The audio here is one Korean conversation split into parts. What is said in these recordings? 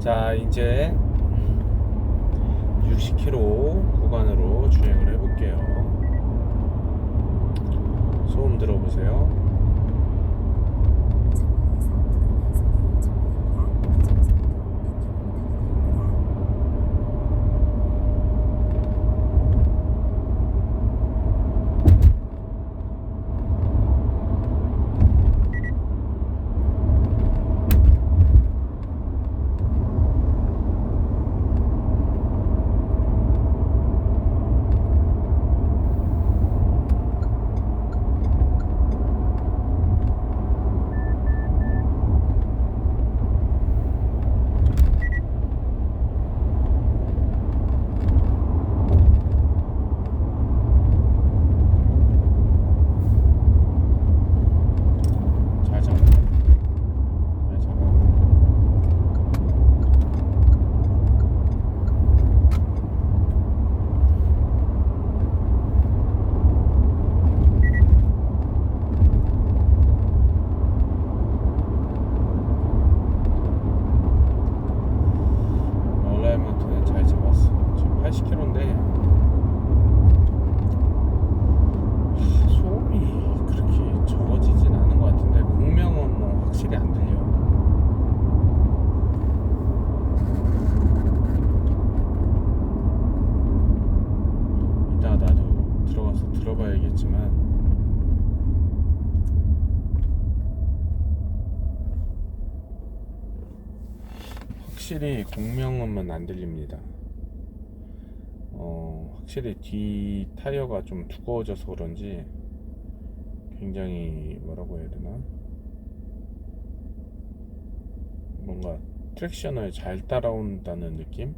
자 이제 60km 구간으로 주행을 해볼게요. 소음 들어보세요 잘 잡아 잘 잡아 얼라이먼트는 잘 잡았어 지금 80km인데 소음이 그렇게 적어지진 않은 것 같은데 공명은 뭐 확실히 안 들려. 이따 나도 들어봐야겠지만 확실히 공명음은 안 들립니다. 어, 확실히 뒤 타이어가 좀 두꺼워져서 그런지 굉장히 뭐라고 해야 되나? 뭔가 트랙션을 잘 따라온다는 느낌?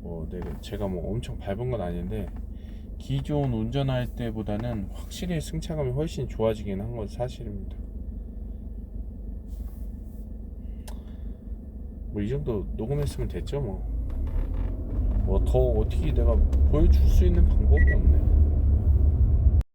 뭐 내가 제가 뭐 엄청 밟은 건 아닌데 기존 운전할 때보다는 확실히 승차감이 훨씬 좋아지긴 한 건 사실입니다. 뭐 이 정도 녹음했으면 됐죠 뭐. 뭐 더 어떻게 내가 보여줄 수 있는 방법이 없네.